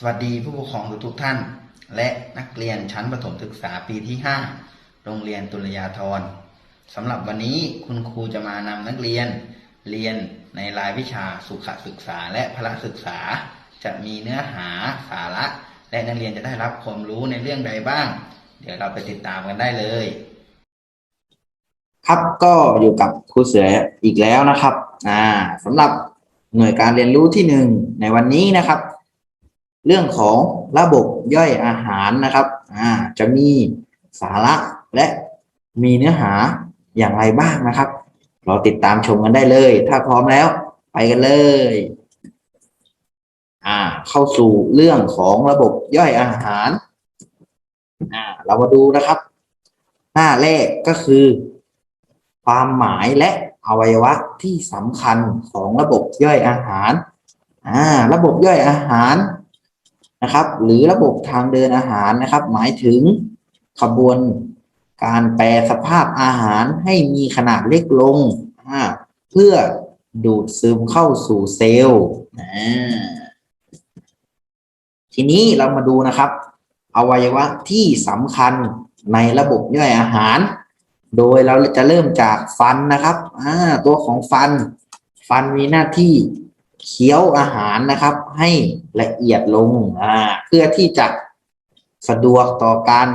สวัสดีผู้ปกครองทุกท่าน และนักเรียนชั้นประถมศึกษาปีที่ 5 โรงเรียนตุลยาธรสำหรับวันนี้คุณครูจะมานำนักเรียน เรียนในรายวิชาสุขศึกษาและพละศึกษา จะมีเนื้อหาสาระ และนักเรียนจะได้รับความรู้ในเรื่องใดบ้าง เดี๋ยวเราไปติดตามกันได้เลย ครับก็อยู่กับครูเสืออีกแล้วนะครับอ่าสำหรับหน่วยการเรียนรู้ที่หนึ่งในวันนี้นะครับ เรื่องของระบบย่อยอาหารนะครับอ่าจะมีสาระและมีเนื้อหาอย่างไรบ้างนะครับ เราติดตามชมกันได้เลย ถ้าพร้อมแล้วไปกันเลยอ่าเข้าสู่เรื่องของระบบย่อยอาหารอ่าเรามาดูนะครับ หน้าแรกก็คือ ความหมายและอวัยวะที่สำคัญของระบบย่อยอาหารอ่าระบบย่อยอาหาร นะครับ หรือระบบทางเดินอาหารนะครับ หมายถึงขบวนการแปรสภาพอาหารให้มีขนาดเล็กลง เพื่อดูดซึมเข้าสู่เซลล์ทีนี้เรามาดูนะครับ อวัยวะที่สำคัญในระบบย่อยอาหาร โดยเราจะเริ่มจากฟันนะครับตัวของฟัน ฟันมีหน้าที่ เคี้ยวอาหารนะครับ ให้ละเอียดลงอ่าเพื่อที่จะสะดวกต่อการ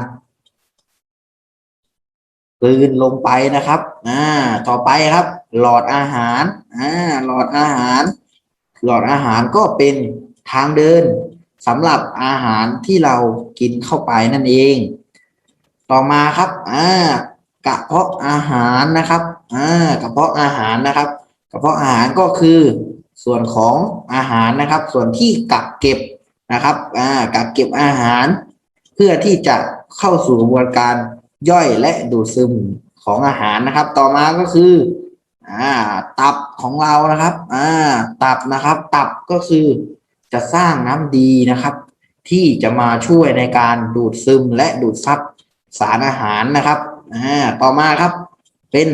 กลืนลงไปนะครับ อ่า ต่อไปครับ หลอดอาหาร อ่า หลอดอาหาร หลอดอาหารก็เป็นทางเดินสำหรับอาหารที่เรากินเข้าไปนั่นเอง ต่อมาครับ อ่า กระเพาะอาหารนะครับ อ่า กระเพาะอาหารนะครับ กระเพาะอาหารก็คือ ส่วนของอาหารนะครับ ส่วนที่กักเก็บนะครับอ่ากักเก็บอาหาร เพื่อที่จะเข้าสู่กระบวนการย่อยและดูดซึมของอาหารนะครับ ต่อมาก็คืออ่าตับของเรานะครับอ่าตับนะครับ ตับก็คือจะสร้างน้ำดีนะครับ ที่จะมาช่วยในการดูดซึมและดูดซับสารอาหารนะครับอ่าต่อมาครับ เป็น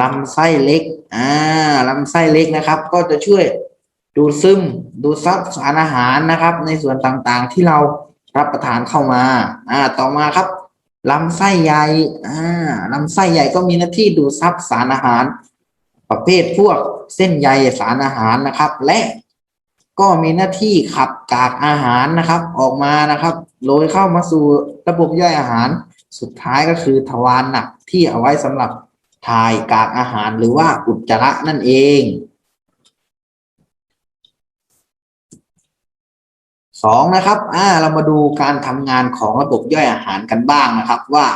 ลำไส้เล็กอ่าลำไส้เล็กนะครับ ก็จะช่วย ดูดซึมดูดซับสารอาหารนะครับ ในส่วนต่างๆที่เรารับประทานเข้ามา อ่า ต่อมาครับลำไส้ใหญ่ อ่าลำไส้ใหญ่ก็มีหน้าที่ดูดซับสารอาหาร ประเภทพวกเส้นใยสารอาหารนะครับ และก็มีหน้าที่ขับกากอาหารนะครับ ออกมานะครับโดยเข้ามาสู่ระบบย่อยอาหาร สุดท้ายก็คือทวารหนักที่เอาไว้สำหรับถ่ายกากอาหารหรือว่าอุจจาระนั่นเอง สองนะครับ อ่า เรามาดูการทำงานของระบบย่อยอาหารกันบ้างนะครับ ว่า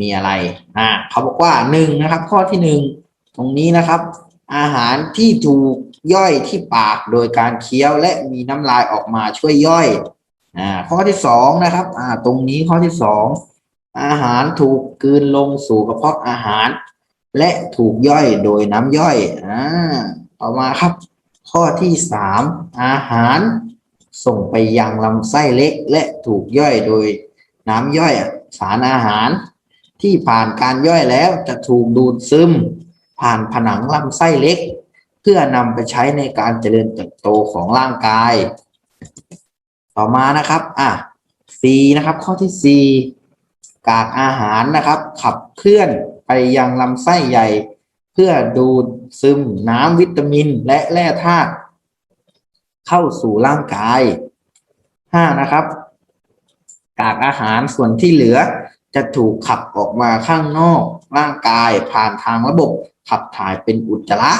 มีอะไร อ่า เขาบอกว่าหนึ่งนะครับ ข้อที่หนึ่งตรงนี้นะครับ อาหารที่ถูกย่อยที่ปากโดยการเคี้ยวและมีน้ำลายออกมาช่วยย่อย อ่า ข้อที่สองนะครับ อ่า ตรงนี้ข้อที่สองอาหารถูกกลืนลงสู่กระเพาะอาหาร และถูกย่อยโดยน้ำย่อย อ่า ต่อมาครับ ข้อที่สามอาหาร ส่งไปยังลำไส้เล็กและถูกย่อยโดยน้ำย่อยสารอาหาร ที่ผ่านการย่อยแล้วจะถูกดูดซึม ผ่านผนังลำไส้เล็ก เพื่อนำไปใช้ในการเจริญเติบโตของร่างกาย ต่อมานะครับอะ C นะครับข้อที่ C กากอาหารนะครับ ขับเคลื่อนไปยังลำไส้ใหญ่ เพื่อดูดซึมน้ำวิตามินและแร่ธาตุ เข้าสู่ร่างกายห้านะครับ กากอาหารส่วนที่เหลือจะถูกขับออกมาข้างนอกร่างกายผ่านทางระบบขับถ่ายเป็นอุจจาระ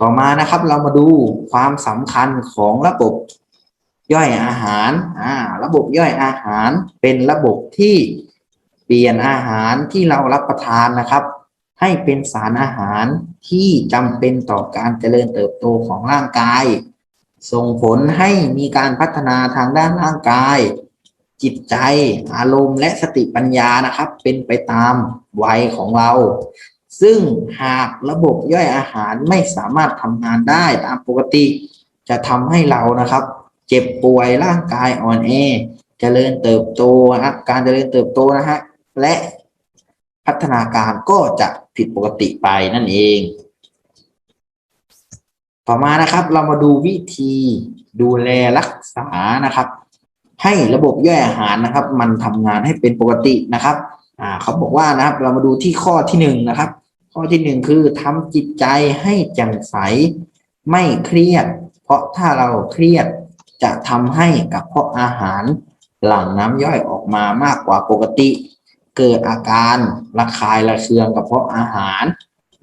ต่อมานะครับเรามาดูความสำคัญของระบบย่อยอาหารอ่าระบบย่อยอาหารเป็นระบบที่เปลี่ยนอาหารที่เรารับประทานนะครับ ให้เป็นสารอาหารที่จำเป็นต่อการเจริญเติบโตของร่างกาย ส่งผลให้มีการพัฒนาทางด้านร่างกาย จิตใจ อารมณ์และสติปัญญานะครับ เป็นไปตามวัยของเรา ซึ่งหากระบบย่อยอาหารไม่สามารถทำงานได้ตามปกติ จะทำให้เรานะครับ เจ็บป่วยร่างกายอ่อนแอเจริญเติบโตนะครับการเจริญเติบโตนะฮะและ พัฒนาการก็จะผิดปกติไปนั่นเอง ต่อมานะครับ เรามาดูวิธีดูแลรักษานะครับ ให้ระบบย่อยอาหารนะครับ มันทำงานให้เป็นปกตินะครับอ่าเขาบอกว่านะครับ เรามาดูที่ข้อที่หนึ่งนะครับ ข้อที่หนึ่งคือทำจิตใจให้แจ่มใสไม่เครียด เพราะถ้าเราเครียดจะทำให้กระเพาะอาหารหลั่งน้ำย่อยออกมามากกว่าปกติ เกิดอาการระคายระเคืองกระเพาะอาหาร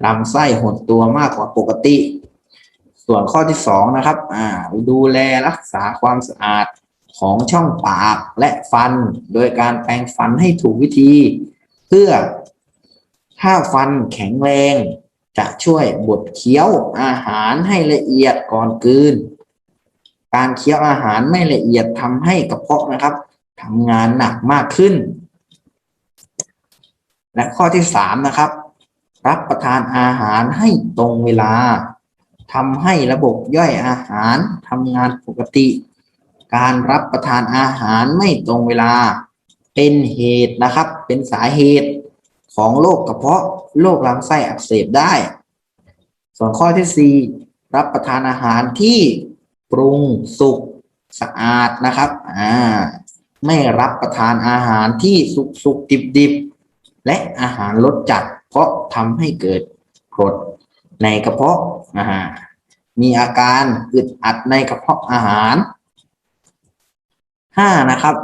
ลำไส้หดตัวมากกว่าปกติ ส่วนข้อที่สองนะครับอ่าดูแลรักษาความสะอาดของช่องปากและฟัน โดยการแปรงฟันให้ถูกวิธี เพื่อถ้าฟันแข็งแรง จะช่วยบดเคี้ยวอาหารให้ละเอียดก่อนกลืน การเคี้ยวอาหารไม่ละเอียดทำให้กระเพาะนะครับทำงานหนักมากขึ้น และข้อที่สามนะครับ รับประทานอาหารให้ตรงเวลาทำให้ระบบย่อยอาหารทำงานปกติ การรับประทานอาหารไม่ตรงเวลา เป็นเหตุนะครับ เป็นสาเหตุของโรคกระเพาะโรคลำไส้อักเสบได้ ส่วนข้อที่สี่รับประทานอาหารที่ปรุงสุกสะอาดนะครับอ่าไม่รับประทานอาหารที่สุกสุกดิบดิบ และอาหารรสจัด เพราะทำให้เกิดกรดในกระเพาะอาหารมีอาการอึดอัดในกระเพาะอาหารห้านะครับ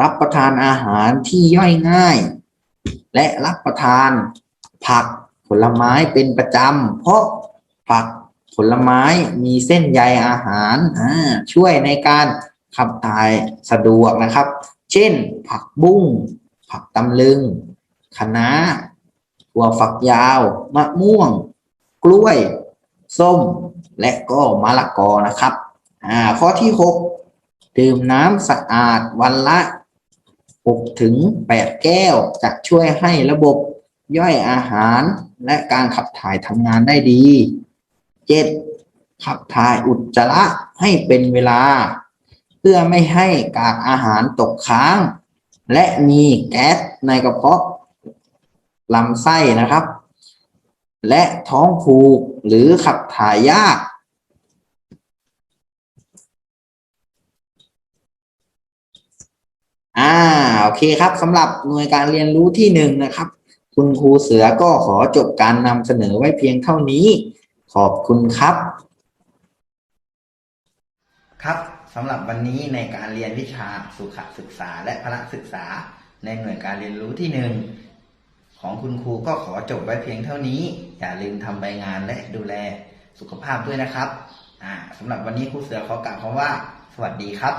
รับประทานอาหารที่ย่อยง่าย และรับประทานผักผลไม้เป็นประจำเพราะผักผลไม้มีเส้นใยอาหารช่วยในการขับถ่ายสะดวกนะครับ เช่น ผักบุ้ง ผักตำลึง คะน้าถั่วฝักยาว มะม่วง กล้วย ส้ม และก็มะละกอนะครับ อ่า ข้อที่หกดื่มน้ำสะอาดวันละหกถึงแปดแก้ว จะช่วยให้ระบบย่อยอาหารและการขับถ่ายทำงานได้ดีเจ็ดขับถ่ายอุจจาระให้เป็นเวลา เพื่อไม่ให้กากอาหารตกค้าง และมีแก๊สในกระเพาะ ลำไส้นะครับ และท้องผูกหรือขับถ่ายยาก อ่า โอเคครับสำหรับหน่วยการเรียนรู้ที่หนึ่งนะครับ คุณครูเสือก็ขอจบการนำเสนอไว้เพียงเท่านี้ ขอบคุณครับ ครับสำหรับวันนี้ในการเรียนวิชาสุขศึกษาและพละศึกษาในหน่วยการเรียนรู้ที่หนึ่ง ของคุณครูก็ขอจบไว้เพียงเท่านี้ อย่าลืมทำใบงานและดูแลสุขภาพด้วยนะครับสำหรับวันนี้ครูเสือขอกล่าวคำว่า สวัสดีครับ